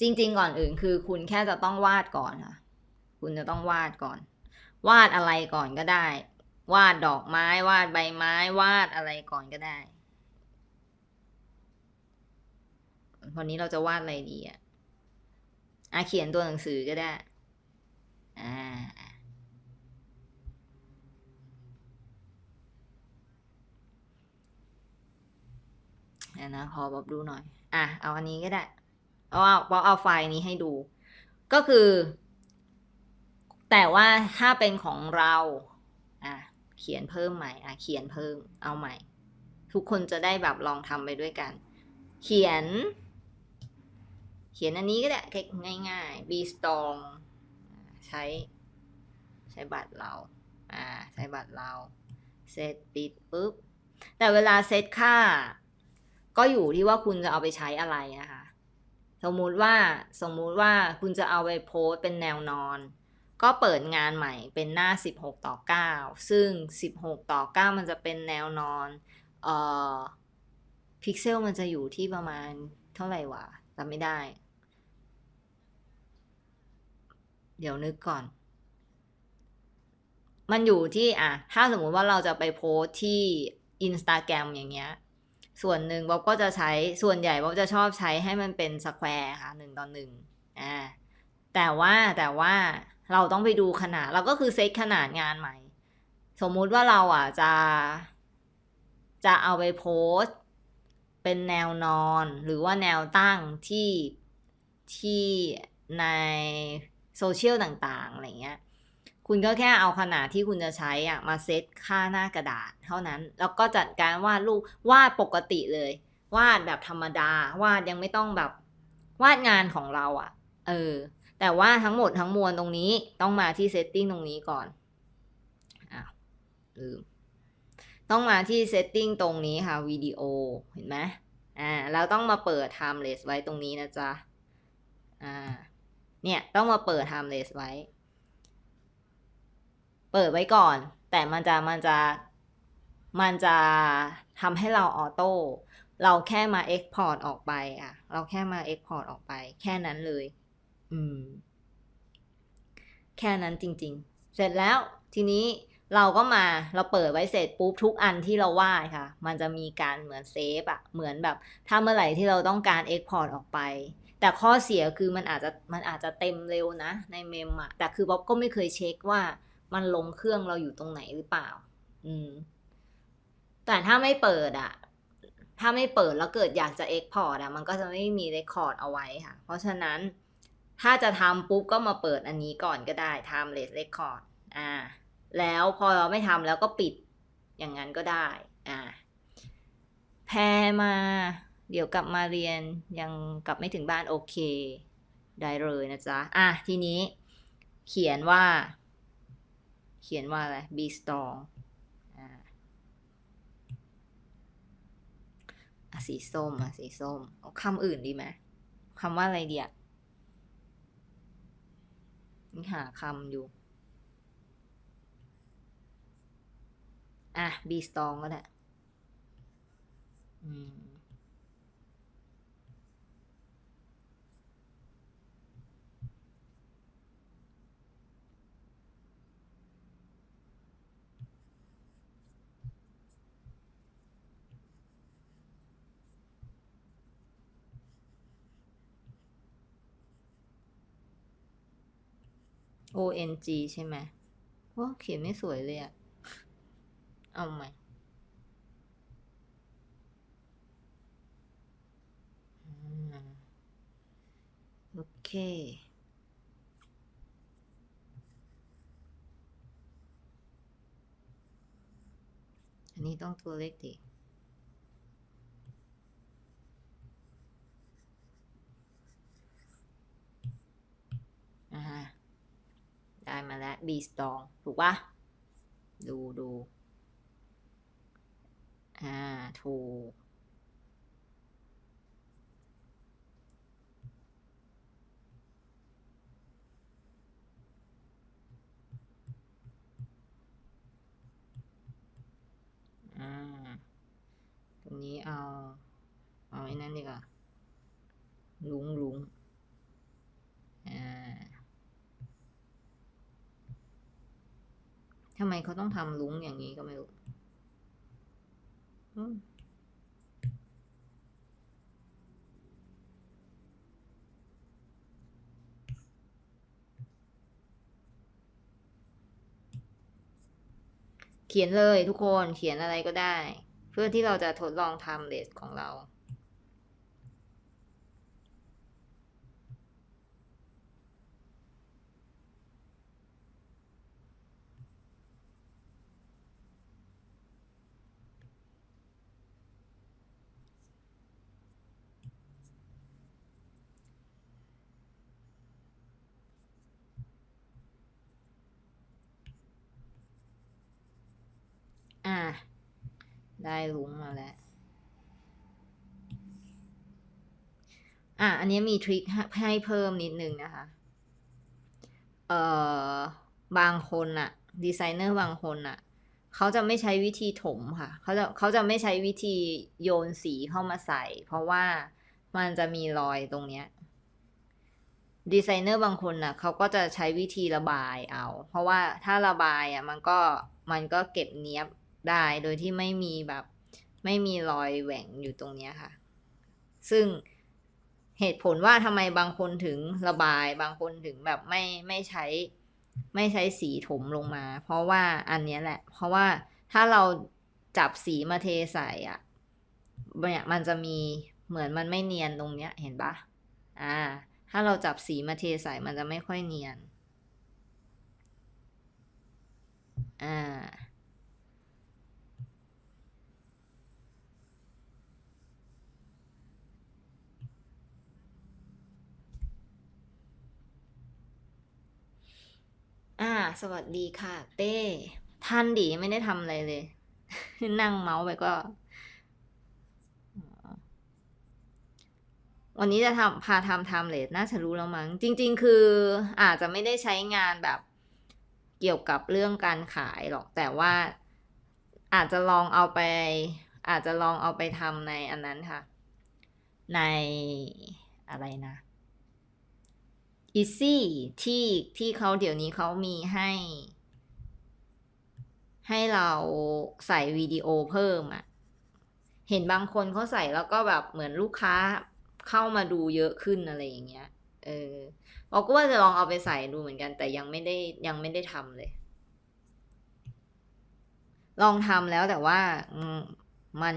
จริง ๆ ก่อนอื่นคือคุณแค่จะต้องวาดก่อนค่ะ คุณจะต้องวาดก่อน วาดอะไรก่อนก็ได้ วาดดอกไม้วาดใบไม้ วาดอะไรก่อนก็ได้วันนี้เราจะวาดอะไรดีอะอะเขียนตัวหนังสือก็ได้อ่านนะขอบอกดูหน่อย อะ เอาอันนี้ก็ได้ เอาเอาเอาเอาไฟล์นี้ให้ดู ก็คือ แต่ว่าถ้าเป็นของเราอะเขียนเพิ่มใหม่อะเขียนเพิ่มเอาใหม่ ทุกคนจะได้แบบลองทำไปด้วยกัน เขียน เขียนอันนี้ก็ได้ง่ายๆ b strong ใช้ ใช้บัตรเราอ่าใช้บัตรเราเซตปิดปุ๊บแต่เวลาเซตค่า ก็อยู่ที่ว่าคุณจะเอาไปใช้อะไรนะคะ สมมุติว่าสมมุติว่าคุณจะเอาไปโพสเป็นแนวนอน ก็เปิดงานใหม่เป็นหน้า 16 ต่อ 9 ซึ่ง 16 ต่อ 9 มันจะเป็นแนวนอนเอ่อพิกเซลมันจะอยู่ที่ประมาณเท่าไหร่วะจำไม่ได้ เดี๋ยวนึกก่อน มันอยู่ที่อะถ้าสมมุติว่าเราจะไปโพสที่ Instagram อย่างเงี้ย ส่วนหนึ่งบ๊อบก็จะใช้ส่วนใหญ่บ๊อบจะชอบใช้ให้มันเป็นสแควร์ค่ะหนึ่งต่อหนึ่งอ่าแต่ว่าแต่ว่าเราต้องไปดูขนาด เราก็คือเซตขนาดงานใหม่ สมมุติว่าเราอะจะ จะเอาไปโพสเป็นแนวนอนหรือว่าแนวตั้งที่ที่ในโซเชียลต่างๆอะไรเงี้ย คุณก็แค่เอาขนาดที่คุณจะใช้อะมาเซตค่าหน้ากระดาษเท่านั้น แล้วก็จัดการวาดรูปวาดปกติเลย วาดแบบธรรมดา วาดยังไม่ต้องแบบวาดงานของเราอะเออ แต่ว่าทั้งหมดทั้งมวลตรงนี้ต้องมาที่เซตติ้งตรงนี้ก่อนอ้าวลืมต้องมาที่เซตติ้งตรงนี้ค่ะวิดีโอเห็นไหมอ่าเราต้องมาเปิด timeless ไว้ตรงนี้นะจ๊ะอ่าเนี่ยต้องมาเปิด timeless ไว้ เปิดไว้ก่อน แต่มันจะมันจะมันจะทำให้เราออโต้เราแค่มา export ออกไปอะ เราแค่มา export ออกไป แค่นั้นเลย อืม แค่นั้นจริง ๆ เสร็จแล้วทีนี้เราก็มาเราเปิดไว้เสร็จปุ๊บทุกอันที่เราวาดค่ะ มันจะมีการเหมือนเซฟอะเหมือนแบบ ถ้าเมื่อไหร่ที่เราต้องการ export ออกไป แต่ข้อเสียคือมันอาจจะมันอาจจะเต็มเร็วนะ ในเมมอะแต่คือบ๊อบก็ไม่เคยเช็คว่า มันลงเครื่องเราอยู่ตรงไหนหรือเปล่า อืม แต่ถ้าไม่เปิดอะถ้าไม่เปิดแล้วเกิดอยากจะ export อะมันก็จะไม่มี record เอาไว้ค่ะ เพราะฉะนั้นถ้าจะทำปุ๊บก็มาเปิดอันนี้ก่อนก็ได้ timeless record อ่า แล้วพอเราไม่ทำแล้วก็ปิดอย่างนั้นก็ได้ อ่า แพรมา เดี๋ยวกลับมาเรียนยังกลับไม่ถึงบ้านโอเค ได้เลยนะจ๊ะ อะทีนี้เขียนว่า เขียนว่าอะไร be strong อะสีส้มอะสีส้มคำอื่นดีไหมคำว่าอะไรเดียนี่หาคำอยู่ อะ be strong ก็ได้อืม O N G ใช่ไหมว่าเขียนไม่สวยเลยอะเอาใหม่อืมโอเค อันนี้ต้องตัวเล็กดิอ่าฮะ ได้มาแล้ว B strong ถูกปะดูดูอ่า ถูก อ่า ตรงนี้เอา เอาไอ้นั่นดีกว่าลุงลุง ทำไมเขาต้องทำลุงอย่างนี้ก็ไม่รู้เขียนเลยทุกคนเขียนอะไรก็ได้ เพื่อที่เราจะทดลองทำเลสของเรา อะ ได้ลุงมาแล้ว อะ อันนี้มีทริคให้เพิ่มนิดนึงนะคะ เอ่อ บางคนอะดีไซเนอร์บางคนอะเขาจะไม่ใช้วิธีถมค่ะ เขาจะเขาจะไม่ใช้วิธีโยนสีเข้ามาใส่ เพราะว่ามันจะมีรอยตรงเนี้ยดีไซเนอร์บางคนน่ะเขาก็จะใช้วิธีระบายเอา เพราะว่าถ้าระบายอะมันก็มันก็เก็บเนี้ยบ ได้ โดยที่ไม่มีแบบไม่มีรอยแหว่งอยู่ตรงเนี้ยค่ะ ซึ่งเหตุผลว่าทำไมบางคนถึงระบาย บางคนถึงแบบไม่ไม่ใช้ไม่ใช้สีถมลงมา เพราะว่าอันนี้แหละ เพราะว่าถ้าเราจับสีมาเทใส่อะเนี่ยมันจะมีเหมือนมันไม่เนียนตรงเนี้ย เห็นปะอ่า ถ้าเราจับสีมาเทใส่มันจะไม่ค่อยเนียน อ่า สวัสดีค่ะ เต้ทันดีไม่ได้ทำอะไรเลย นั่งเมาส์ไปก็ วันนี้จะทำพาทำไทม์เลสน่าจะรู้แล้วมั้ง จริง ๆ คืออาจจะไม่ได้ใช้งานแบบเกี่ยวกับเรื่องการขายหรอก แต่ว่าอาจจะลองเอาไป อาจจะลองเอาไปทำในอันนั้นค่ะ ในอะไรนะ Easy ที่ที่เขาเดี๋ยวนี้เขามีให้ ให้เราใส่วิดีโอเพิ่มอะ่ะเห็นบางคนเขาใส่แล้วก็แบบเหมือนลูกค้าเข้ามาดูเยอะขึ้นอะไรอย่างเงี้ย เออบอกก็ว่าจะลองเอาไปใส่ดูเหมือนกัน แต่ยังไม่ได้ยังไม่ได้ทำเลย ลองทำแล้วแต่ว่ามมัน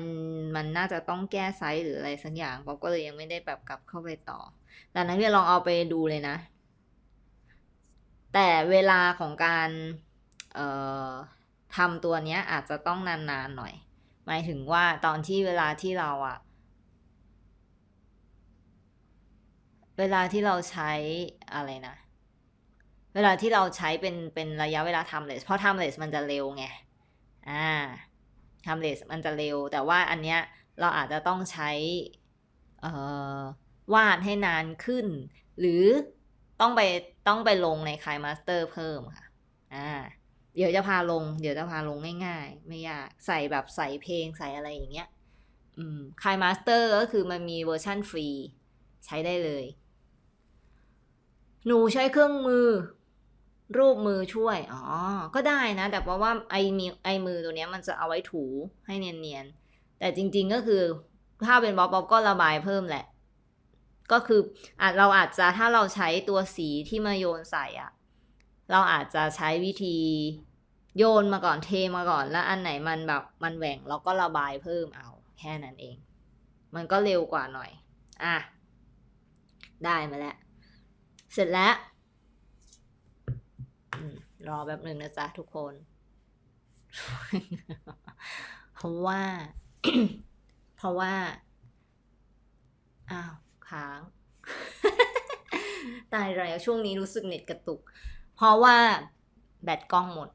มันน่าจะต้องแก้ไซส์หรืออะไรสักอย่างบอกก็เลยยังไม่ได้แบบกลับเข้าไปต่อ แต่นักเรียนลองเอาไปดูเลยนะ แต่เวลาของการทำตัวเนี้ยอาจจะต้องนานๆหน่อย หมายถึงว่าตอนที่เวลาที่เราอะเวลาที่เราใช้อะไรนะ เวลาที่เราใช้เป็นเป็นระยะเวลาทำเลสเพราะทำเลสมันจะเร็วไง อ่าทำเลสมันจะเร็ว แต่ว่าอันเนี้ยเราอาจจะต้องใช้วาดให้นานขึ้น หรือ ต้องไปต้องไปลงในคายมาสเตอร์เพิ่มค่ะ อ่า เดี๋ยวจะพาลง เดี๋ยวจะพาลงง่ายๆ ไม่ยาก ใส่แบบใส่เพลงใส่อะไรอย่างเงี้ย อืมคายมาสเตอร์ก็คือมันมีเวอร์ชั่นฟรี ใช้ได้เลย หนูใช้เครื่องมือ รูปมือช่วย อ๋อ ก็ได้นะ แต่เพราะว่าไอมีไอมือตัวเนี้ยมันจะเอาไว้ถูให้เนียนๆ แต่จริงๆก็คือถ้าเป็นบ๊อบบ๊อบก็ระบายเพิ่มแหละ ก็คืออเราอาจจะถ้าเราใช้ตัวสีที่มาโยนใส่อะเราอาจจะใช้วิธีโยนมาก่อนเทมาก่อนแล้วอันไหนมันแบบมันแหว่งเราก็ระบายเพิ่มเอาแค่นั้นเอง มันก็เร็วกว่าหน่อย อะ ได้มาแล้ว เสร็จแล้วรอแบบหนึ่งนะจ๊ะทุกคน เพราะว่า เพราะว่า อ้าว ค้าง ตายแล้วช่วงนี้รู้สึกเน็ตกระตุก เพราะว่าแบตกล้องหมด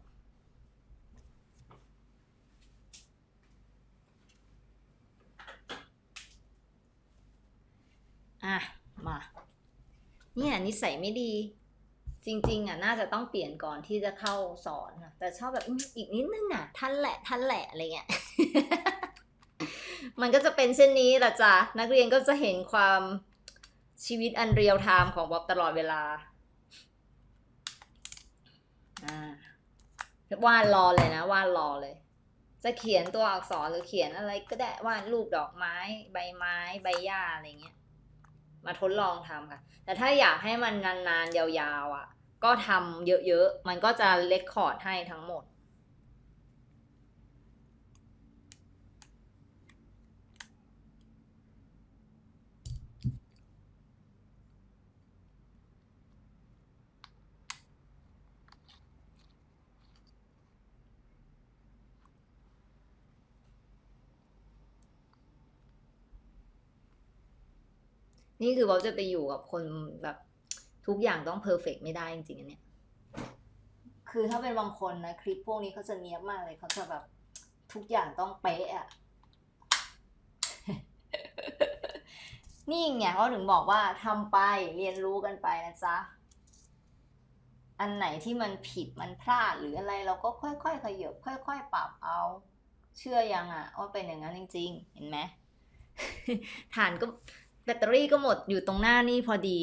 อะ มา เนี่ยนิสัยไม่ดี จริง ๆ อะ น่าจะต้องเปลี่ยนก่อนที่จะเข้าสอน แต่ชอบแบบอีกนิดนึงอะท่านแหละท่านแหละ อะไรเงี้ย มันก็จะเป็นเช่นนี้แหละจ้ะนักเรียนก็จะเห็นความชีวิตอันเรียลไทม์ของบ๊อบตลอดเวลาอ่าวาดรอเลยนะวาดรอเลย จะเขียนตัวอักษรหรือเขียนอะไรก็ได้วาดรูปดอกไม้ ใบไม้ ใบหญ้าอะไรเงี้ย มาทดลองทำค่ะ แต่ถ้าอยากให้มันนานๆยาวๆอะ ก็ทำเยอะๆ มันก็จะเลคคอร์ดให้ทั้งหมด นี่คือเราจะไปอยู่กับคนแบบทุกอย่างต้องเพอร์เฟกไม่ได้จริงๆอันเนี้ยคือถ้าเป็นบางคนนะคลิปพวกนี้เขาจะเนี้ยบมากเลยเขาจะแบบทุกอย่างต้องเป๊ะอะนี่ไงเขาถึงบอกว่าทำไปเรียนรู้กันไปนะจ๊ะ อันไหนที่มันผิดมันพลาดหรืออะไรเราก็ค่อยๆขยับค่อย ๆ ปรับเอา เชื่อยังอะว่าเป็นอย่างนั้นจริง ๆ เห็นไหมฐานก็ แบตเตอรี่ก็หมดอยู่ตรงหน้านี่พอดี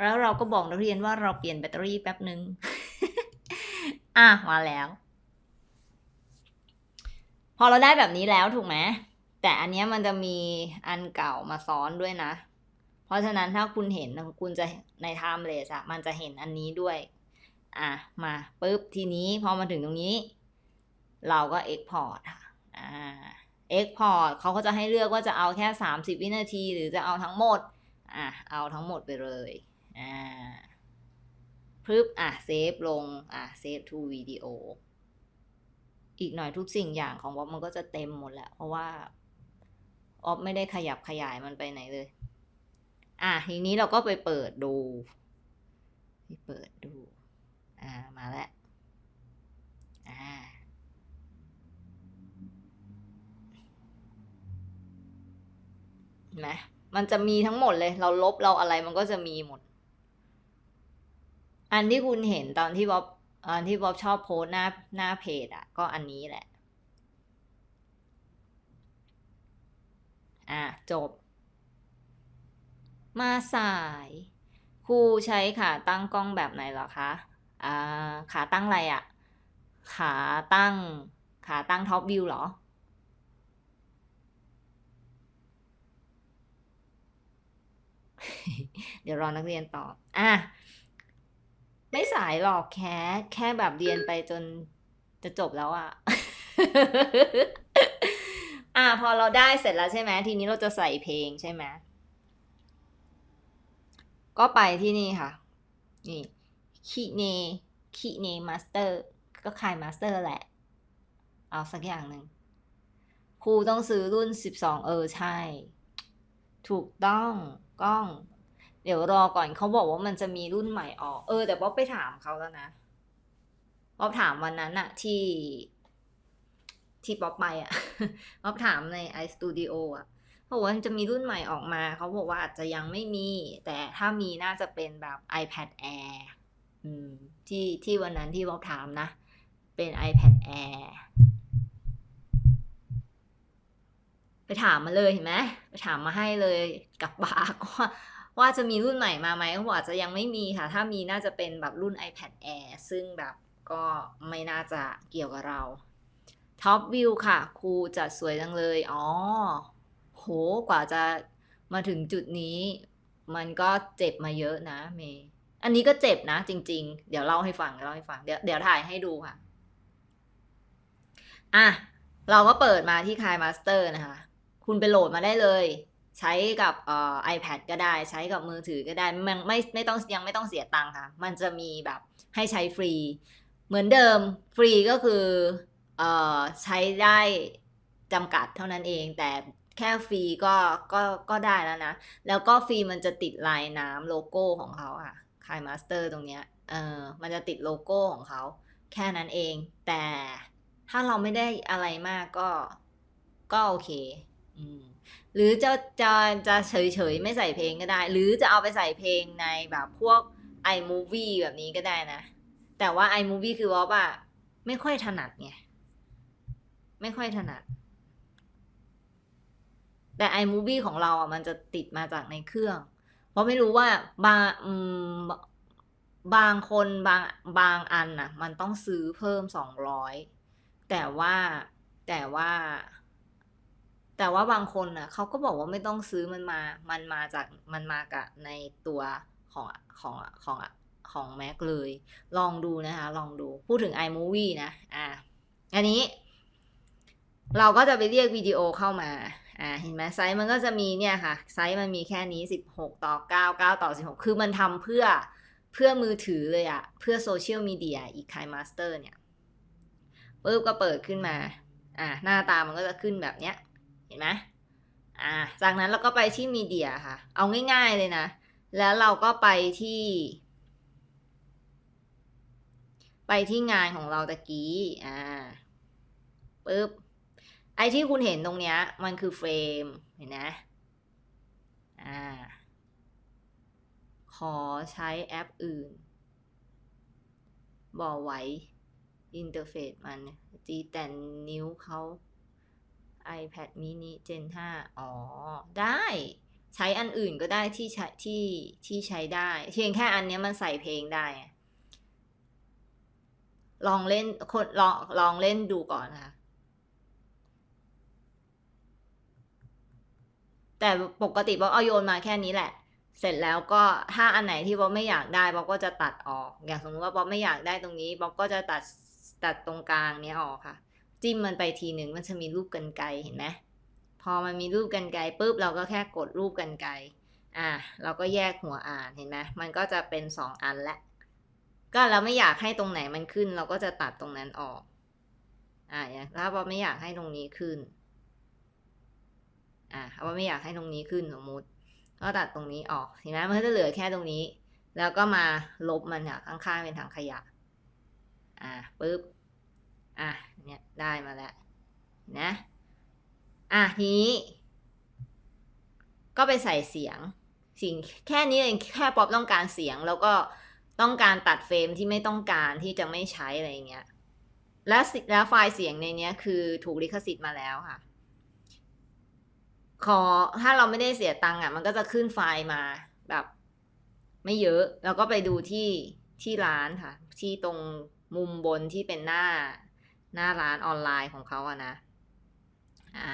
แล้วเราก็บอกนักเรียนว่าเราเปลี่ยนแบตเตอรี่แป๊บหนึ่งอะมาแล้ว พอเราได้แบบนี้แล้วถูกไหมแต่อันนี้มันจะมีอันเก่ามาซ้อนด้วยนะ เพราะฉะนั้นถ้าคุณเห็นคุณจะใน timeless อะมันจะเห็นอันนี้ด้วย อะ มาปุ๊บทีนี้พอมาถึงตรงนี้ เราก็ export ค่ะอ่า export เขาก็จะให้เลือกว่าจะเอาแค่ 30 วินาที หรือจะเอาทั้งหมด อะ เอาทั้งหมดไปเลย อ่าปึ๊บ อะ เซฟลง อะ เซฟ to video อีกหน่อยทุกสิ่งอย่างของวอบมันก็จะเต็มหมดแหละ เพราะว่าออฟไม่ได้ขยับขยายมันไปไหนเลย อะ ทีนี้เราก็ไปเปิดดูไปเปิดดู อ่า มาแล้ว อ่า เห็ นไหมมันจะมีทั้งหมดเลย เราลบเราอะไรมันก็จะมีหมด อันที่คุณเห็นตอนที่บ๊อบอันที่บ๊อบชอบโพสหน้าหน้าเพจอะ ก็อันนี้แหละ อะ จบ มาสายครูใช้ขาตั้งกล้องแบบไหนหรอคะอ่าขาตั้งอะไรอะ่ะ ขาตั้ง ขาตั้งท็อปวิวเหรอ เดี๋ยวรอนักเรียนตอบอะไม่สายหรอกแค่แค่แบบเรียนไปจนจะจบแล้วอะอะพอเราได้เสร็จแล้วใช่ไหมทีนี้เราจะใส่เพลงใช่ไหมก็ไปที่นี่ค่ะ นี่คีเนคีเนมาสเตอร์ก็คายมาสเตอร์แหละ เอาสักอย่างหนึ่งครูต้องซื้อรุ่นสิบสองเออ ใช่ ถูกต้อง กล้อง เดี๋ยวรอก่อนเขาบอกว่ามันจะมีรุ่นใหม่ออก เออ แต่ป๊อบไปถามเขาแล้วนะป๊อบถามวันนั้นอะที่ ที่ป๊อบไปอะป๊อบถามใน iStudio อะเขาบอกว่าจะมีรุ่นใหม่ออกมาเขาบอกว่าอาจจะยังไม่มี แต่ถ้ามีน่าจะเป็นแบบ iPad Air อืมที่ที่วันนั้นที่ป๊อบถามนะ เป็น iPad Air ไป ถามมาเลยเห็นไหมไปถามมาให้เลยกับปากว่าว่าจะมีรุ่นใหม่มาไหมเขาบอกอาจจะยังไม่มีค่ะ ถ้ามีน่าจะเป็นแบบรุ่น iPad Air ซึ่งแบบก็ไม่น่าจะเกี่ยวกับเรา Top View ค่ะ ครูจัดสวยจังเลย อ๋อ โหกว่าจะมาถึงจุดนี้ มันก็เจ็บมาเยอะนะเมย์อันนี้ก็เจ็บนะ จริง ๆ เดี๋ยวเล่าให้ฟังเล่าให้ฟังเดี๋ยวเดี๋ยวถ่ายให้ดูค่ะ อะ เราก็เปิดมาที่ Kai Master นะคะ คุณไปโหลดมาได้เลย ใช้กับเอ่อ iPad ก็ได้ใช้กับมือถือก็ได้มันไม่ไม่ต้องยังไม่ต้องเสียตังค์ค่ะ มันจะมีแบบให้ใช้ฟรี เหมือนเดิมฟรีก็คือเอ่อใช้ได้จำกัดเท่านั้นเองแต่แค่ฟรีก็ก็ก็ได้แล้วนะ แล้วก็ฟรีมันจะติดลายน้ำโลโก้ของเขาค่ะคายมาสเตอร์ตรงเนี้ยเออมันจะติดโลโก้ของเขา แค่นั้นเอง แต่ถ้าเราไม่ได้อะไรมากก็ก็โอเค หรือจะจะจะเฉยเฉยๆไม่ใส่เพลงก็ได้ หรือจะเอาไปใส่เพลงในแบบพวก iMovie แบบนี้ก็ได้นะ แต่ว่า iMovie คือว่าอะไม่ค่อยถนัดไง ไม่ค่อยถนัด แต่ iMovie ของเราอะมันจะติดมาจากในเครื่อง เพราะไม่รู้ว่าบางบางคนบางบางอันน่ะ มันต้องซื้อเพิ่มสองร้อยแต่ว่าแต่ว่า แต่ว่าบางคนน่ะเขาก็บอกว่าไม่ต้องซื้อมันมา มันมาจากมันมากับในตัวของของของของแม็กเลย ลองดูนะคะ ลองดูพูดถึง iMovie นะ อะอันนี้ เราก็จะไปเรียกวิดีโอเข้ามาอ่าเห็นไหมไซส์มันก็จะมีเนี่ยค่ะ ไซส์มันมีแค่นี้ 16 ต่อ 9 9 ต่อ 16 คือมันทำเพื่อเพื่อมือถือเลยอะเพื่อโซเชียลมีเดียอีกคายมาสเตอร์เนี่ยปุ๊บก็เปิดขึ้นมาอ่าหน้าตามันก็จะขึ้นแบบเนี้ย ห็นไหมอ่าจากนั้นเราก็ไปที่มีเดียค่ะ เอาง่าย ๆเลยนะ แล้วเราก็ไปที่ ไปที่งานของเราตะกี้อ่าปุ๊บไอที่คุณเห็นตรงเนี้ย มันคือเฟรมเห็นไหมอ่าขอใช้แอปอื่นบอกไว้อินเทอร์เฟซมันจีแต่นิ้วเขา iPad mini Gen 5 อ๋อ ได้ ใช้อันอื่นก็ได้ที่ใช้ที่ที่ใช้ได้เพียงแค่อันนี้มันใส่เพลงได้ ลองเล่นคนลองลองเล่นดูก่อนนะคะ แต่ปกติบอกเอาโยนมาแค่นี้แหละ เสร็จแล้วก็ถ้าอันไหนที่บ๊อบไม่อยากได้บ๊อบก็จะตัดออก อย่างสมมติว่าบ๊อบไม่อยากได้ตรงนี้บ๊อบก็จะตัดตัดตรงกลางเนี้ยออกค่ะ จิ้มมันไปทีหนึ่งมันจะมีรูปกันไกรเห็นไหมพอมันมีรูปกันไกรปุ๊บเราก็แค่กดรูปกันไกรอะเราก็แยกหัวอ่านเห็นไหมมันก็จะเป็นสองอันละก็เราไม่อยากให้ตรงไหนมันขึ้น เราก็จะตัดตรงนั้นออกอ่าอย่างถ้าเราไม่อยากให้ตรงนี้ขึ้นอ่าว่าไม่อยากให้ตรงนี้ขึ้นสมมติ ก็ตัดตรงนี้ออกเห็นไหมมันก็จะเหลือแค่ตรงนี้ แล้วก็มาลบมันค่ะข้างๆเป็นถังขยะอ่าปุ๊บ อะเนี่ยได้มาแล้วนะอะทีนี้ ก็ไปใส่เสียง สิ่งแค่นี้เองแค่ป๊อปต้องการเสียงแล้วก็ต้องการตัดเฟรมที่ไม่ต้องการที่จะไม่ใช้อะไรเงี้ยแล้วแล้วไฟล์เสียงในเนี้ยคือถูกลิขสิทธิ์มาแล้วค่ะ ขอถ้าเราไม่ได้เสียตังค์อะ มันก็จะขึ้นไฟล์มาแบบ ไม่เยอะแล้วก็ไปดูที่ที่ร้านค่ะ ที่ตรงมุมบนที่เป็นหน้า หน้าร้านออนไลน์ของเขาอะนะ อ่า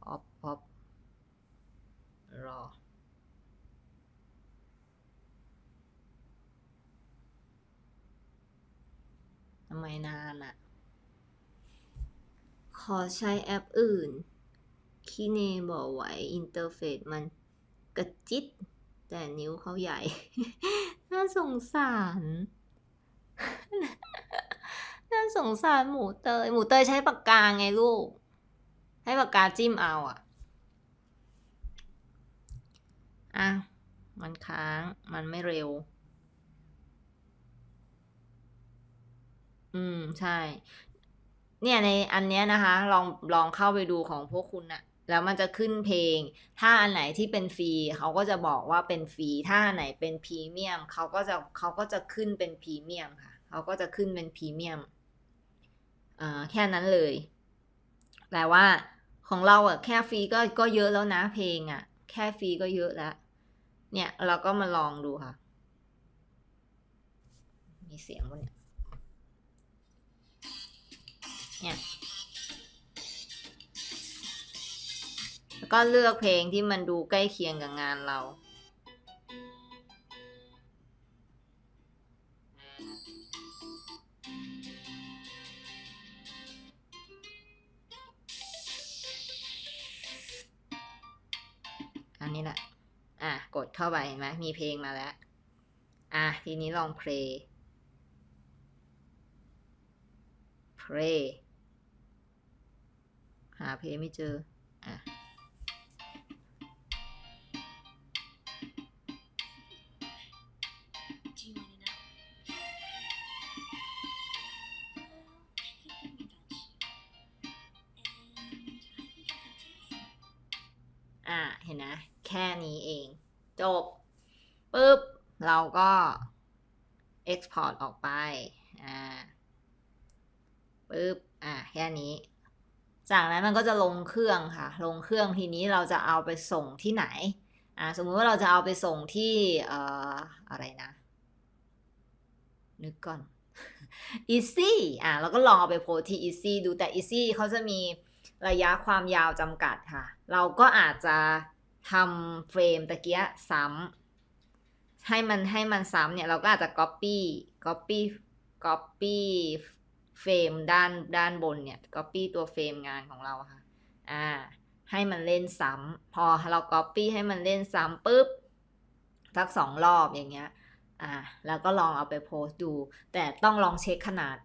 พอพอรอ ทำไมนานอะขอใช้แอปอื่น คีเนบอกไว้อินเทอร์เฟซมันกระจิต แต่นิ้วเขาใหญ่ น่าสงสาร น่าสงสารหมูเตย หมูเตยใช้ปากกาไงลูก ให้ปากกาจิ้มเอาอะ อะ มันค้าง มันไม่เร็ว อืม ใช่ เนี่ยในอันเนี้ยนะคะ ลองลองเข้าไปดูของพวกคุณน่ะแล้วมันจะขึ้นเพลง ถ้าอันไหนที่เป็นฟรีเขาก็จะบอกว่าเป็นฟรี ถ้าอันไหนเป็นพรีเมียมเขาก็จะเขาก็จะขึ้นเป็นพรีเมียมค่ะ เขาก็จะขึ้นเป็นพรีเมียม แค่นั้นเลย แต่ว่าของเราอะแค่ฟรีก็ก็เยอะแล้วนะเพลงอะแค่ฟรีก็เยอะแล้ว เนี่ยเราก็มาลองดูค่ะ มีเสียงปะเนี่ย เนี่ย แล้วก็เลือกเพลงที่มันดูใกล้เคียงกับงานเรา นี่แหละ อะ กดเข้าไปเห็นไหมมีเพลงมาแล้ว อะ ทีนี้ลองเพลงเพลงหาเพลงไม่เจอ ปุ๊บ เราก็ export ออกไป อ่าปุ๊บ อะแค่นี้ จากนั้นมันก็จะลงเครื่องค่ะ ลงเครื่องทีนี้เราจะเอาไปส่งที่ไหน อ่า สมมุติว่าเราจะเอาไปส่งที่ เอ่อ อะไรนะ นึกก่อน easy อะเราก็ลองเอาไปโพสที่ easy ดูแต่ easy เขาจะมีระยะความยาวจำกัดค่ะ เราก็อาจจะทำเฟรมตะเกียซ้ำ ให้มันให้มันซ้ำเนี่ยเราก็อาจจะ copy copy copy เฟรมด้านด้านบนเนี่ย copy ตัวเฟรมงานของเราค่ะ อ่า ให้มันเล่นซ้ำพอเรา copy ให้มันเล่นซ้ำปุ๊บสักสองรอบอย่างเงี้ย อ่า แล้วก็ลองเอาไปโพสต์ดู แต่ต้องลองเช็คขนาด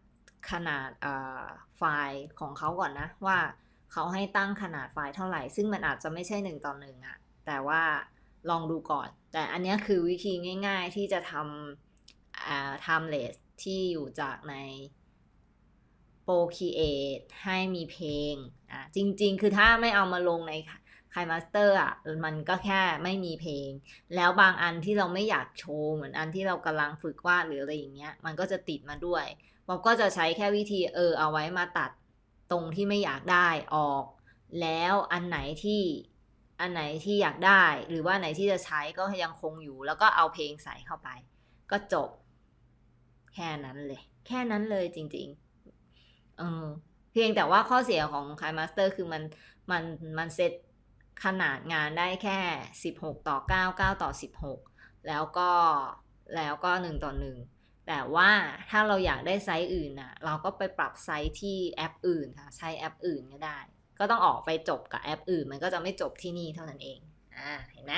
ขนาดอ่าไฟล์ของเขาก่อนนะ ว่าเขาให้ตั้งขนาดไฟล์เท่าไหร่ ซึ่งมันอาจจะไม่ใช่หนึ่งต่อหนึ่งอะแต่ว่า ลองดูก่อน แต่อันนี้คือวิธีง่าย ๆ ที่จะทำอ่า timeless ที่อยู่จากใน Procreate ให้มีเพลงอะจริง ๆ คือถ้าไม่เอามาลงในคายมาสเตอร์อะมันก็แค่ไม่มีเพลง แล้วบางอันที่เราไม่อยากโชว์ เหมือนอันที่เรากำลังฝึกวาดหรืออะไรอย่างเงี้ย มันก็จะติดมาด้วยป๊อปก็จะใช้แค่วิธีเออเอาไว้มาตัดตรงที่ไม่อยากได้ออก แล้วอันไหนที่ อันไหนที่อยากได้หรือว่าไหนที่จะใช้ก็ยังคงอยู่ แล้วก็เอาเพลงใส่เข้าไป ก็จบ แค่นั้นเลย แค่นั้นเลยจริง ๆ เออเพียงแต่ว่าข้อเสียของคายมาสเตอร์คือมันมันมันเซตขนาดงานได้แค่ 16 ต่อ 9 9 ต่อ 16 แล้วก็แล้วก็ 1 ต่อ 1 แต่ว่าถ้าเราอยากได้ไซส์อื่นน่ะเราก็ไปปรับไซส์ที่แอปอื่นค่ะ ใช้แอปอื่นก็ได้ ก็ต้องออกไปจบกับแอปอื่น มันก็จะไม่จบที่นี่เท่านั้นเอง อ่า เห็นไหม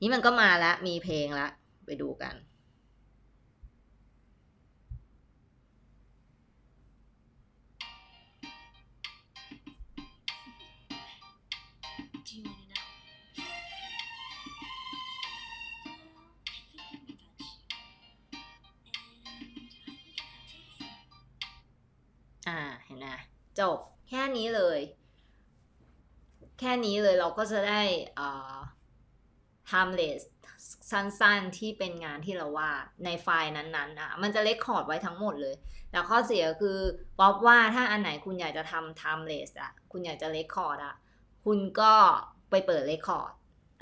นี่มันก็มาแล้วมีเพลงแล้วไปดูกัน อ่า เห็นไหมจบ แค่นี้เลย แค่นี้เลยเราก็จะได้อ่า timeless สั้นๆที่เป็นงานที่เราวาดในไฟล์นั้นๆอะมันจะเลคคอร์ดไว้ทั้งหมดเลย แต่ข้อเสียคือป๊อปว่าถ้าอันไหนคุณอยากจะทำ timeless อะ คุณอยากจะเลคคอร์ดอะ คุณก็ไปเปิดเลคคอร์ด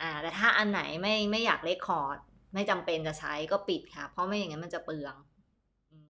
อ่า แต่ถ้าอันไหนไม่ไม่อยากเลคคอร์ดไม่จำเป็นจะใช้ก็ปิดค่ะ เพราะไม่อย่างนั้นมันจะเปลือง